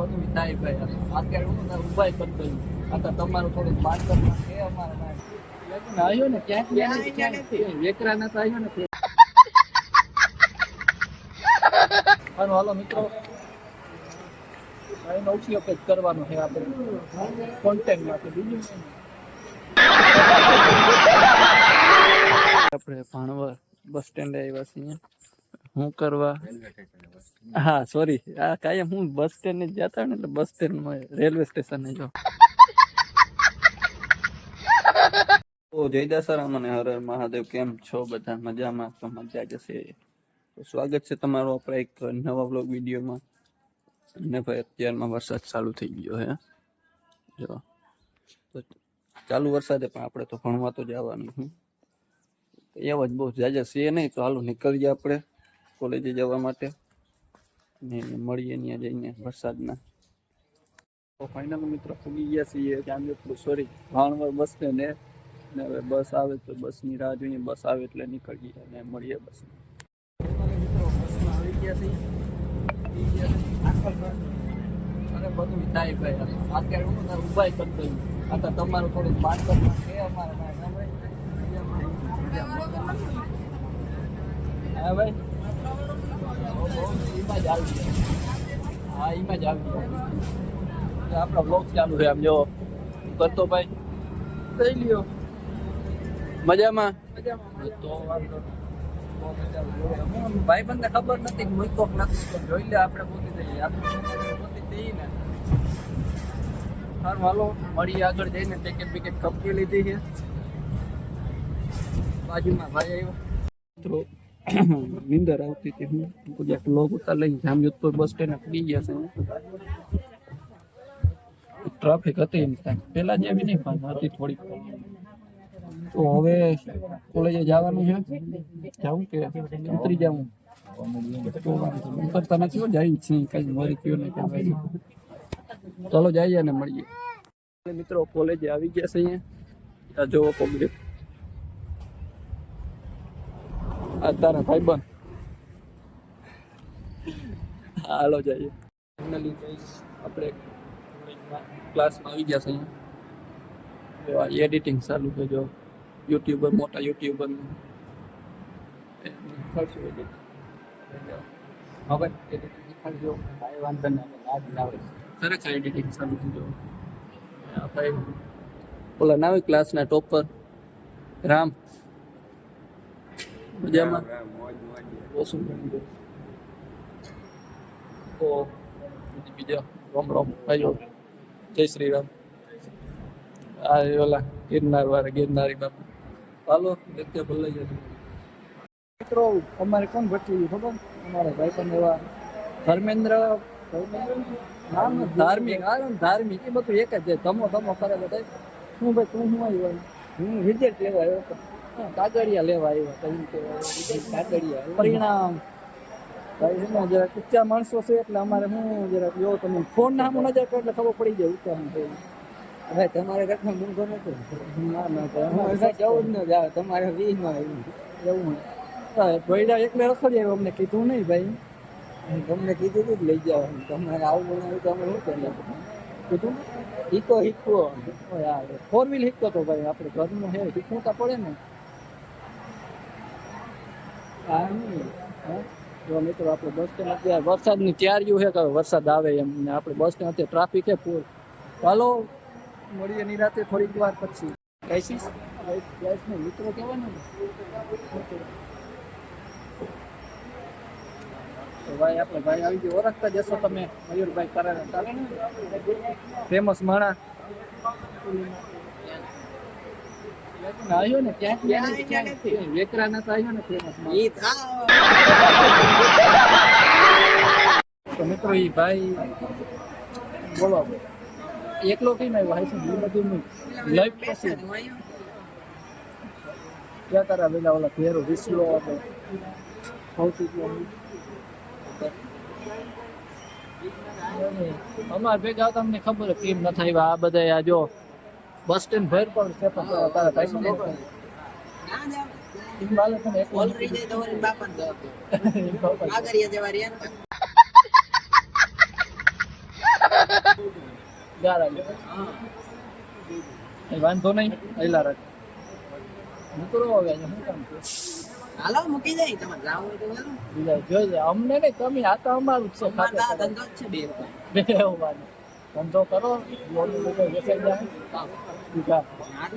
બધું થાય ભાઈ. અત્યારે હું ને ઉભાઈ કરી. દઉં આ તમારું થોડુંક માનકર છે અમારે આવ્યો ને ક્યાંક વેકરા ના આવ્યો ને હાલો હાલો મિત્રો. એનો ઉપયોગ જ કરવાનો છે આપણે. કોન્ટેન્ટ માટે બીજું. આપણે ભાણવર બસ સ્ટેન્ડ આવ્યા છીએ. હું કરવા? હા સોરી આ કાયમ હું બસ સ્ટેન્ડ જ જતા ને, એટલે બસ સ્ટેન્ડમાં રેલવે સ્ટેશન જો ઓ દસારામ અને હર હર મહાદેવ, કેમ છો બધા? મજામાં? તો મજા જશે. તો સ્વાગત છે તમારું આપણે એક નવા બ્લોગ વિડીયોમાં. અને ભાઈ, અત્યારમાં વરસાદ ચાલુ થઈ ગયો હે. જો. તો ચાલુ વરસાદે પણ આપણે તો ભણવા તો જવાનું હું એવા જ બહુ જાજા છે નહીં, તો હાલો નીકળીએ આપણે. કોલેજે જવા માટે. ને મળીએ ત્યાં જઈને વરસાદના. તો ફાઇનલ મિત્રો ફૂગી ગયા છીએ. ચાંદોદપુર સોરી ભાણવર બસ સ્ટેન્ડ ને હવે બસ આવે તો બસની રાહ જોઈએ બસ આવે એટલે નીકળીએ અને મળીએ બસ અને બધું થાય ભાઈ. અત્યારે હું તારું ઉભાઈ કરતો તો તમારું છે અમારે ના ના ભાઈ. હા ભાઈ. એમાં જ આવી હા એમાં જ આવી આપણો બ્લોગ ચાલુ છે આમ જો કરતો ભાઈ થઈ લ્યો મજામાં તો ભાઈ બંને ખબર નથી મૂકો નથી જોઈ લે આપણે પોતી દઈએ આપણે પોતી દઈએ ને. સારું હાલો મળીએ આગળ જઈને. પેકેટ બિકેટ કપકી લીધી છે. બાજુમાં ભાઈ આવ્યો. નિંદર આવતી હતી. હું ગુજરાત લોગ ઉતાર લઈને જામજોધપુર બસ સ્ટેન્ડ પડી ગયા છે. ટ્રાફિક હતી એમ થાય. પેલા જેવી નહીં, પણ હતી થોડીક. તો હવે કોલેજે જવાનું છે? જાઉં કે ઉતરી જાઉં? ઉતરતા નથી જાય છે? કઈ મરી ગયો નહીં કઈ ચાલો જઈએ ને મળીએ. મિત્રો, કોલેજે આવી ગયા છે અહીંયા. જોવો પબ્લિક આ તારા ભાઈબંધ. હાલો જઈએ. ફાઇનલી આપણે ક્લાસમાં આવી ગયા છે અહીંયા. એડિટિંગ ચાલુ છે જો. યુટ્યુબર મોટા યુટ્યુબર હવે એડિટિંગ કાંઈ વાંધો નહીં આવે ખરેખર એડિટિંગ ચાલુ છે જો. આ ભાઈ. ઓલા ના હોય ક્લાસના ટોપર રામ. મજામાં? ગયું તો બીજા રોમ રોમ ભાઈઓ જય શ્રી રામ આ ઓલા ગિરનાર વાળા ગિરનારી બાપુ. હાલો નિત્ય ભલાઈ જશે મિત્રો અમારે કોણ ભટકી ખબર? અમારા ભાઈ પણ એવા ધર્મેન્દ્ર નામ ધાર્મિક આ ધાર્મિક. એ બધું એક જ છે. ધમો ધમો કરે બધા. શું ભાઈ તું શું આવ્યો હું રિઝલ્ટ લેવા આવ્યો કાગળિયા લેવા આવ્યો કાગળિયા. પરિણામ જરાક ઊંચા માણસો છે, એટલે અમારે હું જરાક, જો તમે ફોન ના હું નજર કરો એટલે ખબર પડી જાય ઊંચા હું હવે તમારે ઘરમાં મૂંગો નતો ના ના અમારે જવું જ ન જાવ તમારે વીસમાં એવું ભોયડા એકલે રખડી આવ્યો અમને કીધું નહીં ભાઈ. તમને કીધું તું જ લઈ જાઓ તમારે આવું બનાવ્યું તો અમે શું કરીએ? કીધું હિકો હીકવો ફોર વ્હીલ હીકતો તો ભાઈ, આપણે ઘરનું હે હીકવું તો પડે ને. હા હા જો મિત્રો આપણે બસ સ્ટેન્ડ અત્યારે વરસાદની તૈયારીઓ છે કે વરસાદ આવે એમ. ને આપણે બસ સ્ટેન્ડ અત્યારે ટ્રાફિક છે ફૂલ ચાલો મળીએ નિરાતે થોડીક વાર પછી. કહીશીશ ને મિત્રો કહેવાનું ને? તો ભાઈ આપણે ભાઈ આવી ગયો. ઓળખતા જશો તમે મયુરભાઈ કરાને ચાલે ને. ફેમસ માણા. આવ્યો ને ક્યાંક ક્યાંક ક્યાંક વેકરા ના તો આવ્યો ને ફેમસ મિત્રો એ ભાઈ બોલો એકલો કઈ આવ્યો? ભાઈ છે બધું લાઈફ પછી. ક્યાં તારા પેલા ઓલા ઘેરો વિસલો હતો? અમારે અમાર ભેગા તમને ખબર કેમ ન થાય આ બધા આ જો બસ સ્ટેન્ડ ભર પણ છે પણ તારા ભાઈ નો વાંધો નહીં હૈલા રાખ. નીકળો હવે શું કામ હાલો મૂકી જાય તમારે જાવું હોય તો જોઈએ અમને નહીં કમી આ તો અમારું જ છે ધંધો જ છે બે. ધંધો કરો વેચાઈ જાય.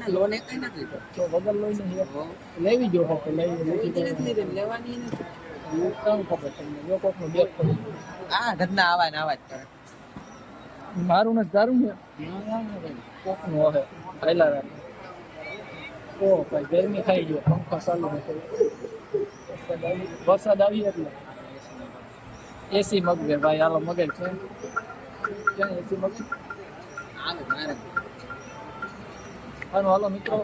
લોન એકેય નથી તો. વગર લઈને લેવી જો ફક્ત લેવી. લેવાની નથી. કેમ ખબર તમને? જો કોકનું બેગ પડી આ ધંધા આવા ને આવા જ કરે. મારું ને તારું ને કોકનું હવે. હાયલા રાખે ઓ ભાઈ ગરમી ખાઈ ગયો પંખા ચાલુ વરસાદ આવી- એટલે. એસી મગવે ભાઈ હાલો મગે છે. ક્યાં એસી મગજ? આવે મારે. હાલો હાલો મિત્રો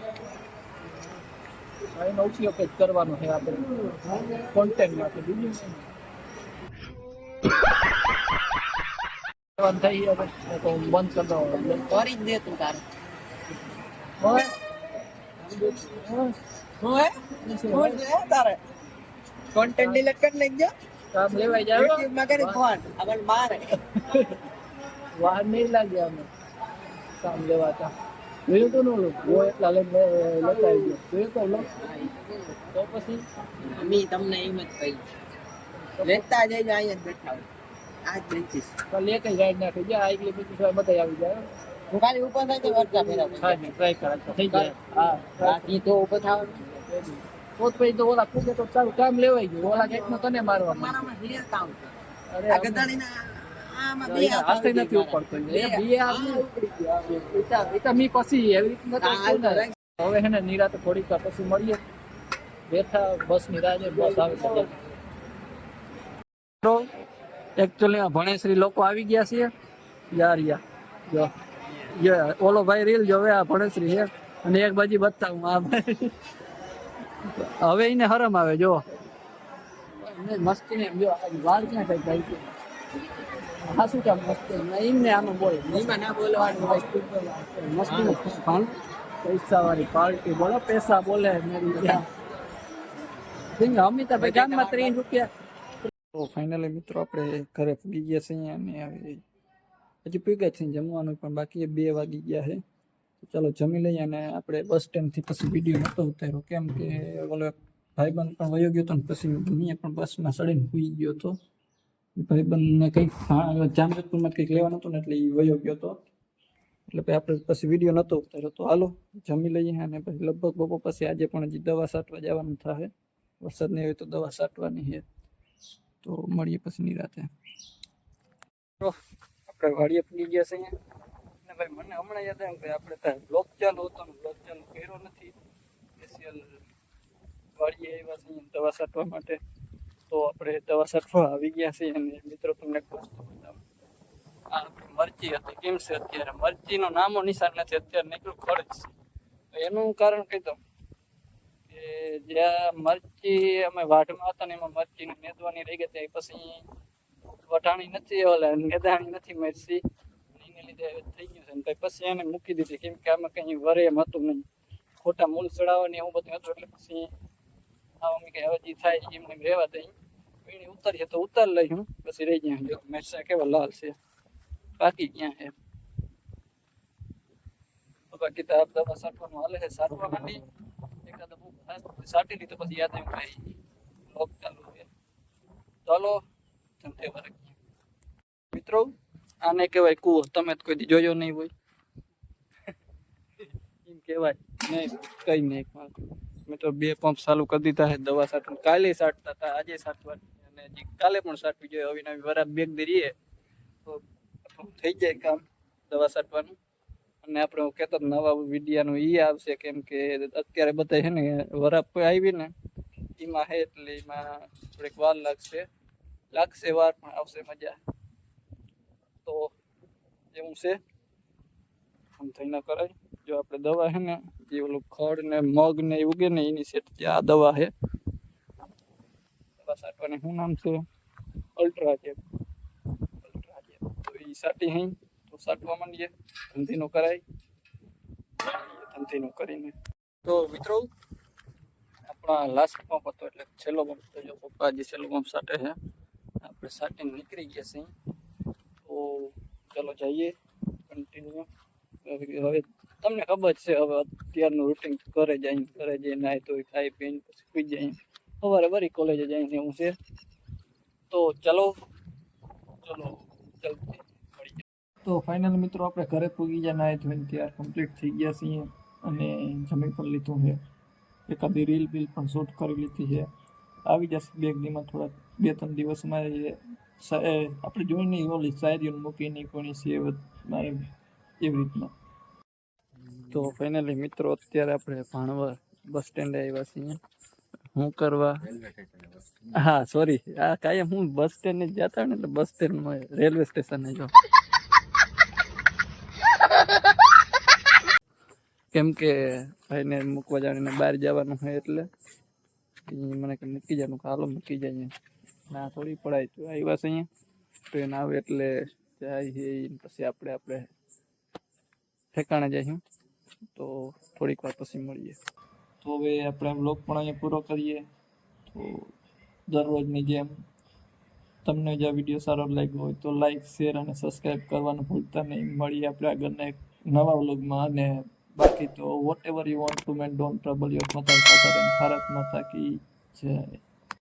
એનો ઉપયોગ જ કરવાનો છે આપણે કોન્ટેન્ટ માટે બીજું થઈ ગયું તો હું બંધ કરી દઉં કરી જ દે તું તારે. હવે હવે હું હે? હું જ હે તારે. કોન્ટેન્ટ delete કરી નાખજો. કામ લેવાયમાં કરી ફોન. આગળ મારે. વાર નહીં લાગે અમે કામ લેવાતા તો નું વો એટલા લઈને લેતા આવી તો તો પછી અમી તમને એમ જ કહી લેતા જઈજો અહીંયા બેઠા. આ જ બેચીસ. તો લે કઈ ગાઈડ નાખી જાય આ એકલી બીજી સિવાય બધા આવી જાય હું ખાલી ઉપર થાય તો વર્ગા ફેરા હા ને ટ્રાય કરા તો. થઈ જાય. હા બાકી તો ઉપર થાવ. તો જ પછી તો ઓલા કૂદે તો સારું કામ લેવાઈ ગયું. ઓલા કંઈક તને મારવા. મારામાં real કામ અરે આ આમ. ગધાડીના આમાં બે અહીંયા હાથ હાથે ઉપડી નથી ઉપડતો બે એ બે હાથ આ ઉપડી ગયા. ઈતા ઈતા મી પછી એવી રીત નતો હા, હાલ તો રાખ. હવે હે ને નિરાતે થોડીક પછી મળીએ. બેઠા બસની રાહ બસ આવે તો એકચ્યુઅલી ભણેશ્રી લોકો આવી ગયા છે યાર યાર જો. યે ઓલો ભાઈ રીલ જોવે આ ભણેશ્રી છે. અને એક બાજુ બતાવું આ હવે એને હરમ આવે જો. મસ્તી ને જો વાર ક્યાં કઈ જાય છે હા શું કામ મસ્તી ના એમને આમાં બોલે એમાં ના બોલવાનું હોય. મસ્તી નું પણ પૈસા વાળી પાર્ટી બોલો પૈસા બોલે મેરી જાન કેમ કે અમિતાભાઈ ગામમાં ત્રીસ રૂપિયા તો ફાઇનલી મિત્રો આપણે ઘરે પૂગી ગયા છે અહીંયા અને હવે હજી પૂગ્યા છે જમવાનું પણ બાકી એ બે વાગી ગયા છે. તો ચાલો જમી લઈએ અને આપણે બસ સ્ટેન્ડથી પછી વીડિયો નહોતો ઉતાર્યો. કેમ કે ઓલો એક ભાઈબંધ પણ વયો ગયો હતો ને પછી મેં પણ બસમાં ચડીને સૂઈ ગયો હતો. ભાઈબંધને કંઈક જામજતપુરમાં કંઈક લેવાનું હતું ને એટલે એ વયો ગયો હતો એટલે પછી આપણે પછી વીડિયો નહોતો ઉતાર્યો તો હાલો, જમી લઈએ અને પછી લગભગ બપોર પછી આજે પણ હજી દવા સાટવા જવાનું થાય વરસાદ નહીં હોય તો દવા છાંટવાની છે તો મળીએ પછી નિરાતે. આપણે વાડીએ પડી ગયા છે અને ભાઈ મને હમણાં યાદ આવ્યું કે આપણે ત્યાં બ્લોક ચાલુ હતો બ્લોક ચાલુ કર્યો નથી. સ્પેશિયલ વાડીએ આવ્યા છે દવા સાટવા માટે. તો આપણે દવા છાંટવા આવી ગયા છીએ અને મિત્રો તમને એક વસ્તુ બતાવું આપણી મરચી હતી, કેમ છે અત્યારે? મરચીનો નામો નિશાન નથી, અત્યારે નીકળ્યું ખર્ચ છે. એનું કારણ કહી દઉં કે જ્યાં મરચી અમે વાઢમાં હતા ને એમાં મરચી મેદવાની રહી ગઈ હતી પછી વટાણી નથી, ઓલા મેદાણી નથી મરચી. એને લીધે થઈ ગયું છે. ને પછી એને મૂકી દીધી, કેમ કે આમાં કંઈ વરે એમ હતું નહીં. ખોટા મૂલ ચડાવવાની એવું બધું હતું, એટલે પછી આ અમે કે હવે જે થાય એમને રહેવા દઈ. વીણી ઉતારીએ તો ઉતાર લઈ હું. પછી રહી ગયા જો કેવા લાલ છે. બાકી ક્યાં છે બાકી તો આપ દવા સાટવાનું હાલે છે સાટવા માંડી એકાદ બુક સાટી લીધો, પછી યાદ એમ ભાઈ લોક ચાલુ છે. ચાલો ધંધે વરગીએ મિત્રો, આને કહેવાય કૂવો. તમે તો કોઈ જોયો નહીં હોય. એમ કહેવાય, નહીં, કઈ નહીં. મિત્રો, બે પંપ ચાલુ કરી દીધા છે દવા સાટવાનું કાલે સાટતા હતા, આજે સાટવાની અને કાલે પણ સાટવી જોઈએ હવે વરાબ બેગ દરીએ તો થઈ જાય કામ દવા સાટવાનું. અને આપણે હું કહેતો નવા વિડિયાનું ઈ આવશે કેમ કે અત્યારે બધા છે ને વરાપ આવી ને, એમાં હે એટલે એમાં થોડીક વાર લાગશે. લાગશે વાર, પણ આવશે મજા. તો એવું છે. આમ થઈ ન કરાય. જો આપણે દવા છે ને જે ઓલું ખડ ને મગ ને એ ઉગે ને, એની સેટ આ દવા છે સાટવાની શું નામ છે અલ્ટ્રા જેમ અલ્ટ્રા જેમ તો એ સાટી હઈ તો સાટવા માંડીએ ધંધીનું કરાય ધંધીનું કરીને તો મિત્રો આપણા લાસ્ટ પંપ હતો એટલે છેલ્લો પંપ તો જો પપ્પા જે છેલ્લો પંપ સાટે છે આપણે સાટીને નીકળી ગયા છીએ. તો ચલો જઈએ કન્ટિન્યુ હવે તમને ખબર જ છે હવે અત્યારનું રૂટીન ઘરે જઈને ઘરે જઈને નાહી ધોઈ ખાઈ પીને પછી સુઈ જાય સવારે વળી કોલેજે જઈને હું છે. તો ચલો ચલો, જલ્દી તો ફાઇનલ મિત્રો, આપણે ઘરે પૂગી ગયા, નાહી ધોઈને ત્યાર કમ્પ્લીટ થઈ ગયા છીએ અને જમી પણ લીધું છે. એકાદી રીલ બીલ પણ શૂટ કરી લીધી છે. આવી જશે બે દીમાં થોડા બે ત્રણ દિવસમાં આપણે જોઈને ઓલી શાયરીઓ મૂકીને કોની છે મારે એવી રીતના. તો ફાઇનલી મિત્રો, અત્યારે આપણે ભાણવર બસ સ્ટેન્ડે આવ્યા છીએ. હું કરવા? હા સોરી આ કાયમ હું બસ સ્ટેન્ડ જ જતા ને, એટલે બસ સ્ટેન્ડમાં રેલવે સ્ટેશને જો કેમ કે ભાઈને મૂકવા જાણીને બહાર જવાનું હોય એટલે મને કે મૂકી જવાનું હાલો, મૂકી જાય ના, થોડી પડાય તો આવ્યા છે અહીંયા. ટ્રેન આવે એટલે જાય પછી આપણે આપણે ઠેકાણે જઈશું તો થોડીક વાર પછી મળીએ. તો હવે આપણે બ્લોગ પણ અહીંયા પૂરો કરીએ. તો દરરોજની જેમ તમને જો વીડિયો સારો લાગ્યો હોય તો લાઈક શેર અને સબસ્ક્રાઈબ કરવાનું ભૂલતા નહીં. મળીએ આપણે આગળના એક નવા વ્લોગમાં. અને બાકી તો whatever you want to man don't trouble your mother father and Bharat માતા કી જય.